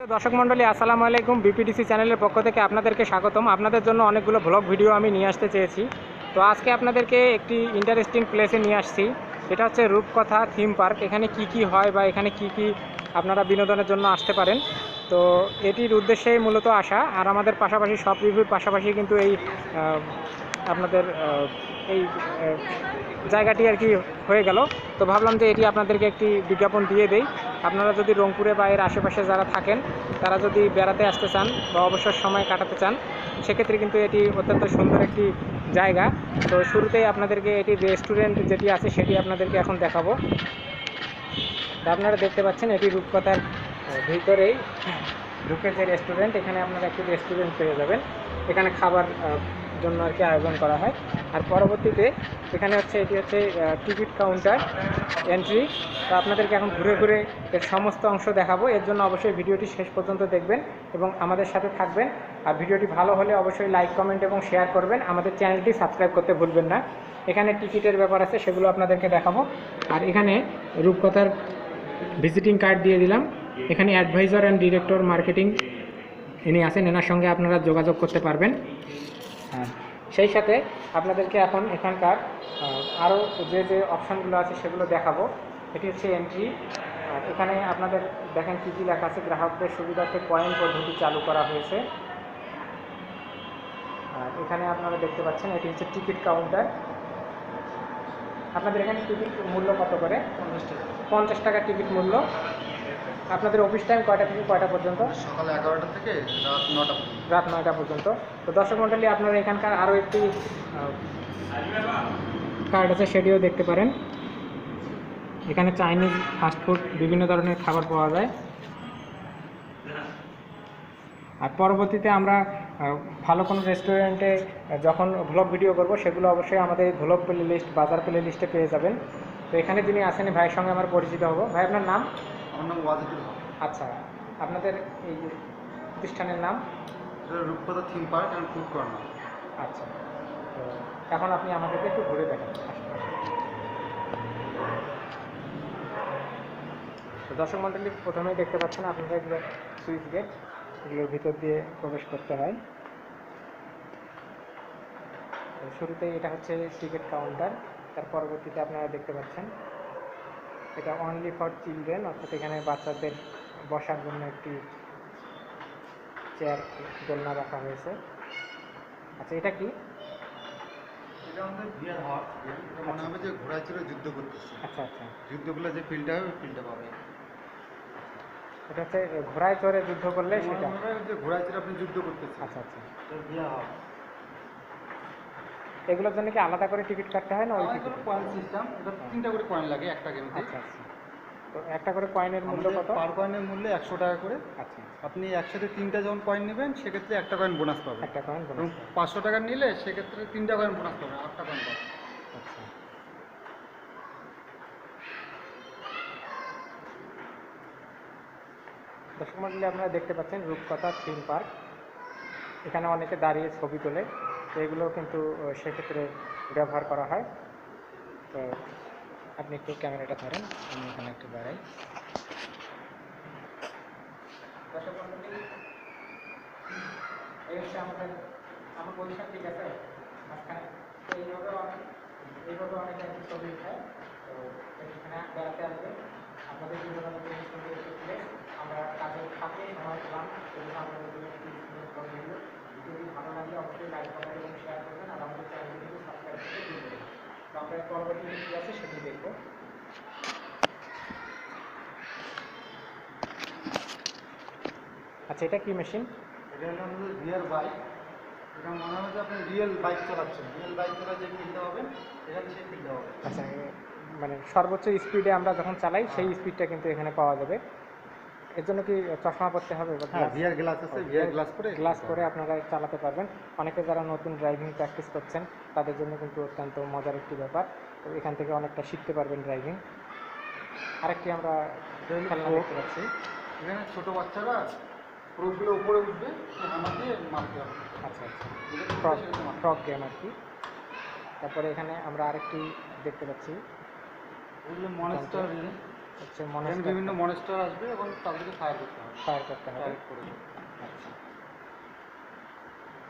দর্শক মণ্ডলী, আসসালামু আলাইকুম। বিপিডিসি চ্যানেলের পক্ষ থেকে আপনাদেরকে স্বাগতম। আপনাদের জন্য অনেকগুলো ব্লগ ভিডিও আমি নিয়ে আসতে চেয়েছি। তো আজকে আপনাদেরকে একটি ইন্টারেস্টিং প্লেসে নিয়ে আসছি। এটা হচ্ছে রূপকথা থিম পার্ক এখানে কি কি হয় বা এখানে কি কি আপনারা বিনোদনের জন্য আসতে পারেন। তো এটির উদ্দেশ্যেই মূলত আসা। আর আমাদের পাশাপাশি সব রিভিউর পাশাপাশি কিন্তু এই আপনাদের এই জায়গাটি আর কি হয়ে গেল। তো ভাবলাম যে এটি আপনাদেরকে একটি বিজ্ঞাপন দিয়ে দেই। আপনারা যদি রংপুরে বা এর আশেপাশে যারা থাকেন, তারা যদি বেড়াতে আসতে চান বা অবসর সময় কাটাতে চান, সেক্ষেত্রে কিন্তু এটি অত্যন্ত সুন্দর একটি জায়গা। তো শুরুতেই আপনাদেরকে এটি রেস্টুরেন্ট যেটি আছে, সেটি আপনাদেরকে এখন দেখাবো। আপনারা দেখতে পাচ্ছেন, এটি রূপকথার ভিতরেই ঢুকে যে রেস্টুরেন্ট, এখানে আপনারা একটি রেস্টুরেন্ট পেয়ে যাবেন। এখানে খাবার জন্য আর কি আয়োজন করা হয়। আর পরবর্তীতে এখানে হচ্ছে এটি হচ্ছে টিকিট কাউন্টার এন্ট্রি তো আপনাদেরকে এখন ঘুরে ঘুরে এর সমস্ত অংশ দেখাবো। এর জন্য অবশ্যই ভিডিওটি শেষ পর্যন্ত দেখবেন এবং আমাদের সাথে থাকবেন। আর ভিডিওটি ভালো হলে অবশ্যই লাইক কমেন্ট এবং শেয়ার করবেন। আমাদের চ্যানেলটি সাবস্ক্রাইব করতে ভুলবেন না। এখানে টিকিটের ব্যাপার আছে, সেগুলো আপনাদেরকে দেখাবো। আর এখানে রূপকথার ভিজিটিং কার্ড দিয়ে দিলাম। এখানে অ্যাডভাইজার অ্যান্ড ডিরেক্টর মার্কেটিং ইনি আছেন। এনার সঙ্গে আপনারা যোগাযোগ করতে পারবেন। আর সেই সাথে আপনাদেরকে এখন এখানকার আরও যে যে অপশানগুলো আছে সেগুলো দেখাবো। এটি হচ্ছে এন্ট্রি আর এখানে আপনাদের দেখেন কী কী লেখা আছে গ্রাহকদের সুবিধার্থে কয়েন পদ্ধতি চালু করা হয়েছে। আর এখানে আপনারা দেখতে পাচ্ছেন এটি হচ্ছে টিকিট কাউন্টার আপনাদের এখানে টিকিট মূল্য কত করে? পঞ্চাশ টাকা। টিকিট মূল্য। আপনাদের অফিস টাইম কয়টা থেকে কয়টা পর্যন্ত? সকাল এগারোটা থেকে রাত নটা পর্যন্ত। রাত নয়টা পর্যন্ত। তো দর্শক মণ্ডলী আপনারা এখানকার আরও একটি কার্ড আছে সেটিও দেখতে পারেন। এখানে চাইনিজ ফাস্টফুড বিভিন্ন ধরনের খাবার পাওয়া যায়। আর পরবর্তীতে আমরা ভালো কোনো রেস্টুরেন্টে যখন ভ্লগ ভিডিও করব সেগুলো অবশ্যই আমাদের ভ্লগ প্লে লিস্ট বাজার প্লে লিস্টে পেয়ে যাবেন। তো এখানে যিনি আসেন ভাইয়ের সঙ্গে আমার পরিচিত হব। ভাই আপনার নাম? আমার নাম ওয়াজিদুল আচ্ছা আপনাদের এই প্রতিষ্ঠানের নাম? Rupkatha theme park and food corner আচ্ছা। তো এখন আপনি আমাদেরকে একটু ঘুরে দেখান। তো দর্শক মণ্ডলী প্রথমেই দেখতে পাচ্ছেন আপনারা এগুলো সুইচ গেট, এগুলোর ভিতর দিয়ে প্রবেশ করতে হয়। তো শুরুতেই এটা হচ্ছে টিকিট কাউন্টার, তার পরবর্তীতে আপনারা দেখতে পাচ্ছেন এটা অনলি ফর চিলড্রেন অর্থাৎ এখানে বাচ্চাদের বসার জন্য একটি চেয়ার দোলনা রাখা হয়েছে। আচ্ছা এটা কি? মনে হবে যে যুদ্ধ করতেছে। আচ্ছা আচ্ছা। যুদ্ধগুলো যে ফিল্ডটা হবে ওই ফিল্ডটা পাবে। এটা হচ্ছে ঘোড়ায় চড়ে যুদ্ধ করলে সেটা। যে ঘোড়ায় চড়ে আপনি যুদ্ধ করতেছেন। আচ্ছা আচ্ছা। এগুলোর জন্য কি আলাদা করে টিকিট কাটতে হয় না ওই পয়েন্ট সিস্টেম এটা তিনটা করে কয়েন লাগে একটা আচ্ছা আচ্ছা। তো একটা করে কয়েনের মূল্য কত? পার কয়েনের মূল্য একশো টাকা করে। আচ্ছা। আপনি একসাথে তিনটা যখন কয়েন নেবেন সেক্ষেত্রে একটা কয়েন বোনাস পাবেন। একটা কয়েন bonus পাঁচশো টাকা নিলে সেক্ষেত্রে তিনটা কয়েন বোনাস পাবেন আটটা কয়েন পাবেন। আচ্ছা। দর্শক মন্ডলী আপনারা দেখতে পাচ্ছেন রূপকথা থিম পার্ক এখানে অনেকে দাঁড়িয়ে ছবি তোলে। তো এগুলো কিন্তু সেক্ষেত্রে ব্যবহার করা হয়। তো আপনি একটু ক্যামেরাটা ধরেন, আমি এখানে একটু হচ্ছে আমাদের, আমার পজিশন ঠিক আছে? ছবি তো এখানে বেড়াতে আসবে আপনাদের বিভিন্ন ধরনের সুন্দর একটি place। আমরা কাজের ফাঁকে সময় পেলাম সেজন্য আপনাদের জন্য একটি সুন্দর ফটো ভিডিও যদি ভালো লাগলে অবশ্যই লাইক কমেন্ট এবং শেয়ার করবেন আর আমাদের চ্যানেলটি কিন্তু সাবস্ক্রাইব করতে ভুলবেন না। তো আমরা পরবর্তী কী আছে সেটি দেখব। আচ্ছা এটা কি মেশিন এটা হলো আমাদের রিয়েল বাইক এটা মনে হয় যে আপনি রিয়েল বাইক চালাচ্ছেন। রিয়েল বাইক চালা যে ফিল্ডে হবে এখানে সেই ফিল্ডে হবে। আচ্ছা মানে সর্বোচ্চ স্পিডে আমরা যখন চালাই সেই স্পিডটা কিন্তু এখানে পাওয়া যাবে। এর জন্য কি চশমা পরতে হবে হ্যাঁ ভিআর গ্লাস আছে ভিআর গ্লাস পরে গ্লাস করে আপনারা চালাতে পারবেন। অনেকে যারা নতুন ড্রাইভিং প্র্যাকটিস করছেন তাদের জন্য কিন্তু অত্যন্ত মজার একটি ব্যাপার। তো এখান থেকে অনেকটা শিখতে পারবেন ড্রাইভিং আরেকটি আমরা খেলনা দেখতে পাচ্ছি। এখানে ছোটো বাচ্চারা প্রোপগুলো উপরে উঠবে দিয়ে মারতে হবে। আচ্ছা আচ্ছা। ফ্রক গেম আর কি। তারপরে এখানে আমরা আরেকটি দেখতে পাচ্ছি। মনেস্টার হচ্ছে বিভিন্ন মনেস্টার আসবে এবং তাদেরকে ফায়ার করতে হবে। ফায়ার করতে হবে। করে আচ্ছা।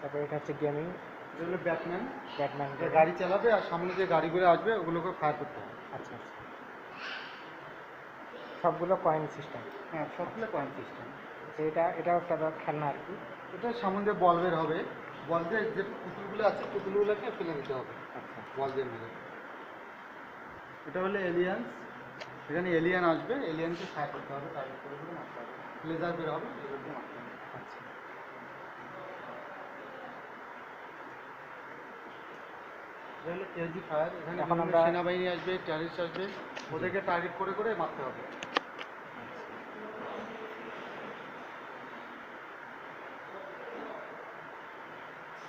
তারপরে এটা হচ্ছে গেমিং এটা হলো ব্যাটম্যান। ব্যাটম্যান যে গাড়ি চালাবে আর সামনে যে গাড়িগুলো আসবে ওগুলোকে ফায়ার করতে হবে। আচ্ছা আচ্ছা। সবগুলো কয়েন সিস্টেম হ্যাঁ সবগুলো পয়েন্ট সিস্টেম এটা এটাও একটা খেলনা আর কি। এটা সামনে দিয়ে বল বের হবে। বল দিয়ে যে পুতুলগুলো আছে পুতুলগুলোকে ফেলে দিতে হবে। আচ্ছা। বল দিয়ে মেরে। এটা হলো এলিয়ান্স এখানে এলিয়ান আসবে এলিয়ানকে ফায়ার করতে হবে তার করে করে মারতে হবে। লেজার বের হবে লেজার দিয়ে মারতে হবে। আচ্ছা এটা হলো কেজি ফায়ার এখানে এখন আমরা- সেনাবাহিনী আসবে টেরিস্ট আসবে ওদেরকে টার্গেট করে করে মারতে হবে।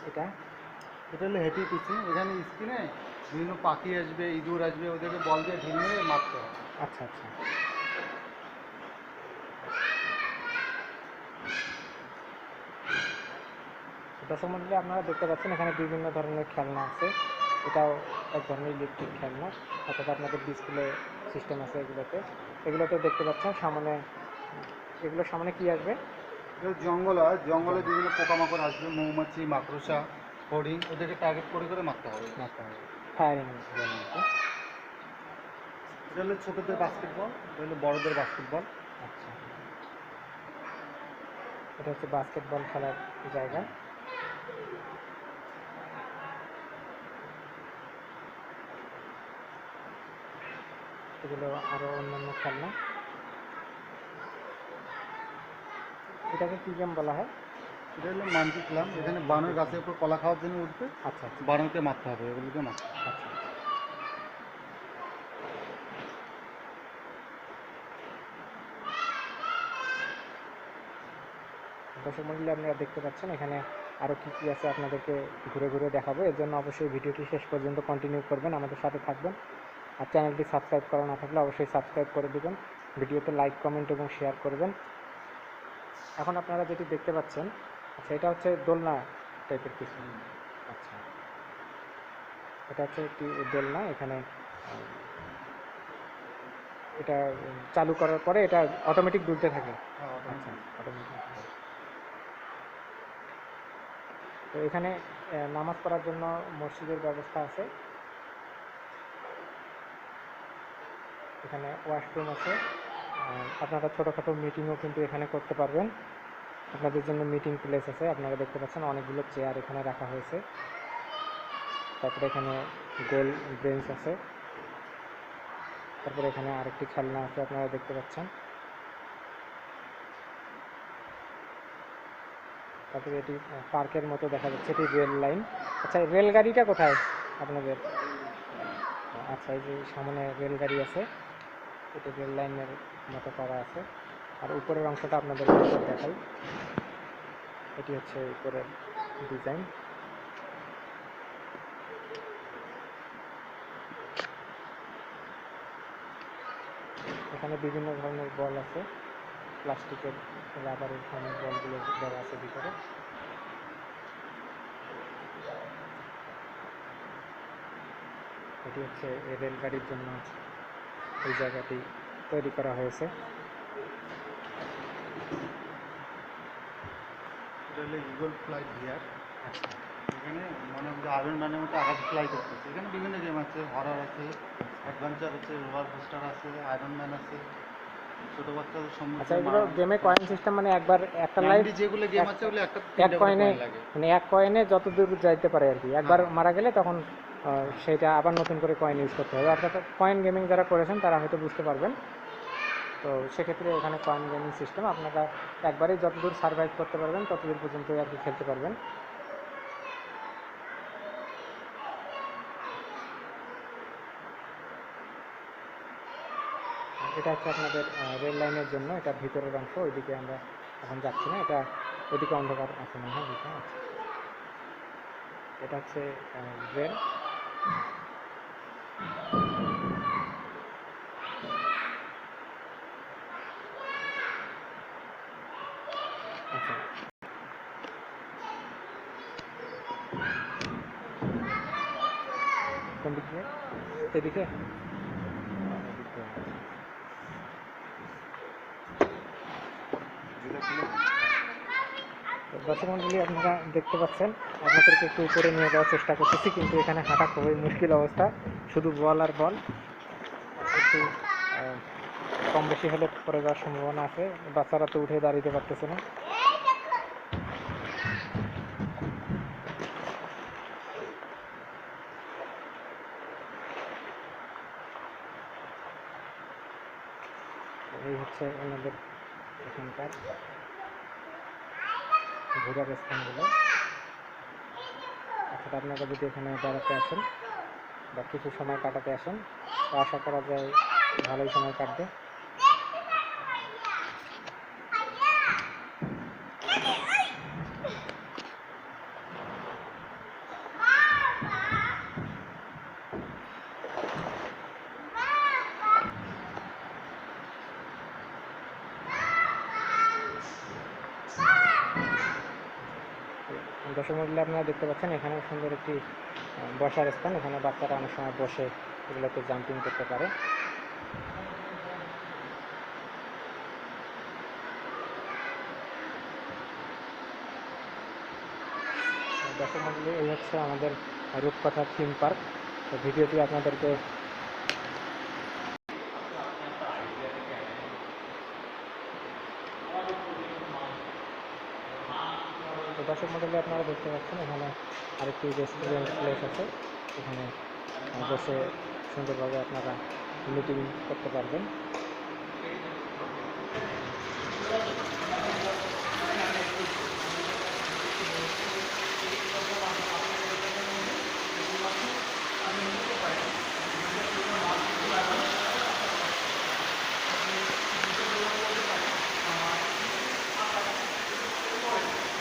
এটা? এটা হলো হেঁটে পিছিয়ে এখানে স্ক্রিনে বিভিন্ন পাখি আসবে ইঁদুর আসবে ওদেরকে বল দিয়ে ঢিল মেরে মারতে হবে আচ্ছা আচ্ছা। দর্শক মন্ডলী আপনারা দেখতে পাচ্ছেন এখানে বিভিন্ন ধরনের খেলনা আছে। এটাও এক ধরনের ইলেকট্রিক খেলনা অর্থাৎ আপনাদের ডিসপ্লে সিস্টেম আছে এগুলোতে। এগুলোতে দেখতে পাচ্ছেন সামনে এগুলোর সামনে কি আসবে? জঙ্গল হয় জঙ্গলে বিভিন্ন পোকামাকড় আসবে মৌমাছি মাকড়সা হরিণ ওদেরকে টার্গেট করে করে মারতে হবে। মারতে হবে। ফায়ারিং এটা হলো ছোটোদের বাস্কেটবল এটা হলো বড়দের বাস্কেটবল আচ্ছা। এটা হচ্ছে বাস্কেটবল খেলার জায়গা। এগুলো আরও অন্যান্য খেলনা। এটাকে কি গেম বলা হয়? এটা হলো মানকি খেলাম এখানে বানর গাছের উপর কলা খাওয়ার জন্য উঠবে। আচ্ছা আচ্ছা। বানরকে মারতে হবে এগুলোকে মারতে হবে। আচ্ছা। দর্শক মন্ডলী আপনারা দেখতে পাচ্ছেন এখানে আরও কী কী আছে আপনাদেরকে ঘুরে ঘুরে দেখাবো। এর জন্য অবশ্যই ভিডিওটি শেষ পর্যন্ত কন্টিনিউ করবেন আমাদের সাথে থাকবেন। আর চ্যানেলটি সাবস্ক্রাইব করা না থাকলে অবশ্যই সাবস্ক্রাইব করে দেবেন। ভিডিওতে লাইক কমেন্ট এবং শেয়ার করবেন। এখন আপনারা যেটি দেখতে পাচ্ছেন আচ্ছা এটা হচ্ছে দোলনা টাইপের কিছু। আচ্ছা। এটা হচ্ছে একটি দোলনা এখানে এটা চালু করার পরে এটা অটোমেটিক দুলতে থাকে। হ্যাঁ, আচ্ছা অটোমেটিক তো এখানে নামাজ পড়ার জন্য মসজিদের ব্যবস্থা আছে। এখানে ওয়াশরুম আছে। আপনারা ছোটোখাটো মিটিংও কিন্তু এখানে করতে পারবেন। আপনাদের জন্য মিটিং প্লেস আছে। আপনারা দেখতে পাচ্ছেন অনেকগুলো চেয়ার এখানে রাখা হয়েছে। তারপরে এখানে গোল বেঞ্চ আছে। তারপরে এখানে আরেকটি খেলনা আছে, আপনারা দেখতে পাচ্ছেন। তারপরে এটি পার্কের মতো দেখা যাচ্ছে, এটি রেল লাইন আচ্ছা রেলগাড়িটা কোথায় আপনাদের? আচ্ছা এই যে সামনে রেলগাড়ি আছে, এটি রেল লাইনের মতো করা আছে। আর উপরের অংশটা আপনাদের দেখাই। এটি হচ্ছে উপরের ডিজাইন। এখানে বিভিন্ন ধরনের বল আছে। প্লাস্টিকের, রাবারের ধরনের বলগুলো দেওয়া আছে ভিতরে। এটি হচ্ছে রেলগাড়ির জন্য এই জায়গাটি তৈরি করা হয়েছে। এটা হলো ইগল ফ্লাইট ভিআর আচ্ছা। এখানে মনে হচ্ছে আয়রন ম্যানের মতো আকাশে ফ্লাই করতেছে। এখানে বিভিন্ন গেম আছে হরার আছে অ্যাডভেঞ্চার আছে রোলার কোস্টার আছে আয়রন ম্যান আছে ছোটো বাচ্চাদের আচ্ছা এগুলো গেমে কয়েন সিস্টেম মানে একবার একটা লাইফ যেগুলো গেম আছে ওগুলো একটা এক কয়েনে মানে এক কয়েনে যত দূর যাইতে পারে আর কি। একবার মারা গেলে তখন সেটা আবার নতুন করে কয়েন ইউজ করতে হবে। অর্থাৎ কয়েন গেমিং যারা করেছেন তারা হয়তো বুঝতে পারবেন। তো সেক্ষেত্রে এখানে কয়েন গেমিং সিস্টেম আপনারা একবারেই যতদূর সার্ভাইভ করতে পারবেন, ততদূর পর্যন্তই আর কি খেলতে পারবেন। এটা হচ্ছে আপনাদের রেল লাইনের জন্য, এটা ভিতরের অংশ, ওইদিকে আমরা এখন যাচ্ছি না, এটা ওইদিকে অন্ধকার আছে মনে হয় এটা হচ্ছে রেল দর্শক মন্ডলী আপনারা দেখতে পাচ্ছেন। আপনাদেরকে একটু উপরে নিয়ে যাওয়ার চেষ্টা করতেছি, কিন্তু এখানে হাঁটা খুবই মুশকিল অবস্থা। শুধু বল আর বল। একটু কম বেশি হলে পরে যাওয়ার সম্ভাবনা আছে। বাচ্চারা তো উঠে দাঁড়িয়ে পারতেছে না এই হচ্ছে ওনাদের এখানকার ঘোরার স্থানগুলো। অর্থাৎ আপনারা যদি এখানে বেড়াতে আসেন বা কিছু সময় কাটাতে আসেন, তো আশা করা যায় ভালোই সময় কাটবে। দর্শক মন্ডলী আপনারা দেখতে পাচ্ছেন, এখানে সুন্দর একটি বসার স্থান। এখানে বাচ্চারা অনেক সময় বসে এগুলোতে জাম্পিং করতে পারে। দর্শক মন্ডলী এই হচ্ছে আমাদের রূপকথা থিম পার্ক ভিডিওটি আপনাদেরকে দর্শক আপনারা দেখতে পাচ্ছেন, এখানে আরেকটি রেস্টুরেন্ট প্লেস আছে। এখানে বসে সুন্দরভাবে আপনারা মিটিং করতে পারবেন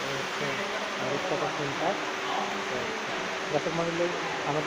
এই হচ্ছে রূপকথা থিম পার্ক তো দর্শক মন্ডলী আমাদের